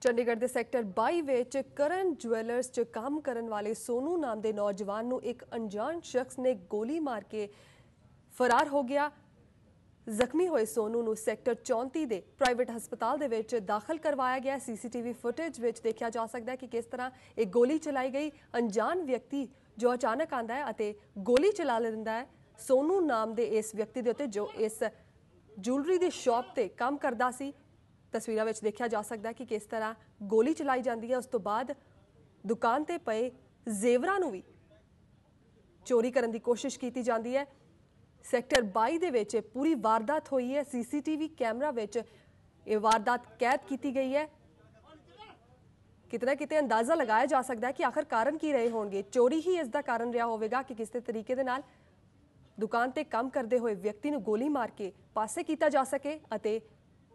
ਚੰਡੀਗੜ੍ਹ ਦੇ ਸੈਕਟਰ 22 ਵਿੱਚ ਕਰਨ ਜੁਐਲਰਸ 'ਚ ਕੰਮ ਕਰਨ ਵਾਲੇ ਸੋਨੂ ਨਾਮ ਦੇ ਨੌਜਵਾਨ ਨੂੰ ਇੱਕ ਅਣਜਾਣ ਸ਼ਖਸ ਨੇ ਗੋਲੀ ਮਾਰ ਕੇ ਫਰਾਰ ਹੋ ਗਿਆ। ਜ਼ਖਮੀ ਹੋਏ ਸੋਨੂ ਨੂੰ ਸੈਕਟਰ 34 ਦੇ ਪ੍ਰਾਈਵੇਟ ਹਸਪਤਾਲ ਦੇ ਵਿੱਚ ਦਾਖਲ ਕਰਵਾਇਆ ਗਿਆ। ਸੀਸੀਟੀਵੀ ਫੁਟੇਜ ਵਿੱਚ ਦੇਖਿਆ ਜਾ ਸਕਦਾ ਹੈ ਕਿ ਕਿਸ ਤਰ੍ਹਾਂ ਇਹ ਗੋਲੀ ਚਲਾਈ ਗਈ। ਅਣਜਾਣ ਵਿਅਕਤੀ ਜੋ ਅਚਾਨਕ ਆਂਦਾ ਹੈ ਅਤੇ ਗੋਲੀ ਚਲਾ ਲੈਂਦਾ ਹੈ। ਸੋਨੂ ਨਾਮ ਦੇ ਇਸ ਵਿਅਕਤੀ ਦੇ ਉੱਤੇ ਜੋ ਇਸ ਜੁਐਲਰੀ ਦੀ ਸ਼ਾਪ ਤੇ ਕੰਮ ਕਰਦਾ ਸੀ ਤਸਵੀਰਾਂ ਵਿੱਚ ਦੇਖਿਆ ਜਾ ਸਕਦਾ ਕਿ ਕਿਸ ਤਰ੍ਹਾਂ ਗੋਲੀ ਚਲਾਈ ਜਾਂਦੀ ਹੈ। ਉਸ ਤੋਂ ਬਾਅਦ ਦੁਕਾਨ ਤੇ ਪਏ ਜ਼ੇਵਰਾਂ ਨੂੰ ਵੀ ਚੋਰੀ ਕਰਨ ਦੀ ਕੋਸ਼ਿਸ਼ ਕੀਤੀ ਜਾਂਦੀ ਹੈ। ਸੈਕਟਰ 22 ਦੇ ਵਿੱਚ ਇਹ ਪੂਰੀ ਵਾਰਦਾਤ ਹੋਈ ਹੈ। ਸੀਸੀਟੀਵੀ ਕੈਮਰਾ ਵਿੱਚ ਇਹ ਵਾਰਦਾਤ ਕੈਦ ਕੀਤੀ ਗਈ ਹੈ। ਕਿਤਨਾ ਕਿਤੇ ਅੰਦਾਜ਼ਾ ਲਗਾਇਆ ਜਾ ਸਕਦਾ ਹੈ ਕਿ ਆਖਰ ਕਾਰਨ ਕੀ ਰਹੇ ਹੋਣਗੇ? ਚੋਰੀ ਹੀ ਇਸ ਦਾ ਕਾਰਨ ਰਿਹਾ ਹੋਵੇਗਾ ਕਿ ਕਿਸੇ ਤਰੀਕੇ ਦੇ ਨਾਲ ਦੁਕਾਨ ਤੇ ਕੰਮ ਕਰਦੇ ਹੋਏ ਵਿਅਕਤੀ ਨੂੰ ਗੋਲੀ ਮਾਰ ਕੇ ਪਾਸੇ ਕੀਤਾ ਜਾ ਸਕੇ ਅਤੇ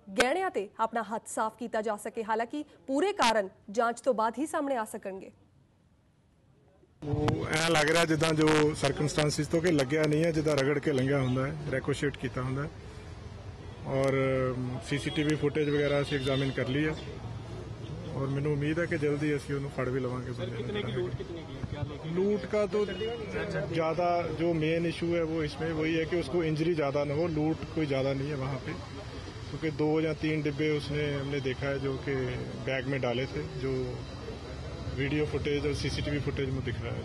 ਗਹਿਣਿਆਂ ਤੇ ਆਪਣਾ ਹੱਥ ਸਾਫ਼ ਕੀਤਾ ਜਾ ਸਕੇ ਹਾਲਾਂਕਿ ਪੂਰੇ ਕਾਰਨ ਜਾਂਚ ਤੋਂ ਬਾਅਦ ਹੀ ਸਾਹਮਣੇ ਆ ਸਕਣਗੇ ਉਹ ਐ ਲੱਗ ਰਿਹਾ ਜਿੱਦਾਂ ਜੋ ਸਰਕਮਸਟੈਂਸਿਸ ਤੋਂ ਕਿ ਲੱਗਿਆ ਨਹੀਂ ਹੈ ਜਿੱਦਾਂ ਰਗੜ ਕੇ ਲੰਘਿਆ ਹੁੰਦਾ ਹੈ ਰੈਕੋਸ਼ੇਟ ਕੀਤਾ ਹੁੰਦਾ ਹੈ ਔਰ ਸੀਸੀਟੀਵੀ ਫੁਟੇਜ ਵਗੈਰਾ ਅਸੀਂ ਐਗਜ਼ਾਮਿਨ ਕਰ ਲਈ ਹੈ ਔਰ ਮੈਨੂੰ ਉਮੀਦ ਹੈ ਕਿ ਜਲਦੀ ਅਸੀਂ ਉਹਨੂੰ ਫੜ ਵੀ ਲਵਾਂਗੇ ਬੰਦੇ ਨੂੰ ਜਿਹੜਾ ਹੈਗਾ। लूट का तो ज्यादा जो मेन इशू है वो इसमें वही है कि उसको इंजरी ज्यादा न हो लूट कोई ज्यादा नहीं है वहाँ पे क्योंकि दो या तीन डिब्बे उसने हमने देखा है जो कि बैग में डाले थे जो वीडियो फुटेज और सीसीटीवी फुटेज में दिख रहा है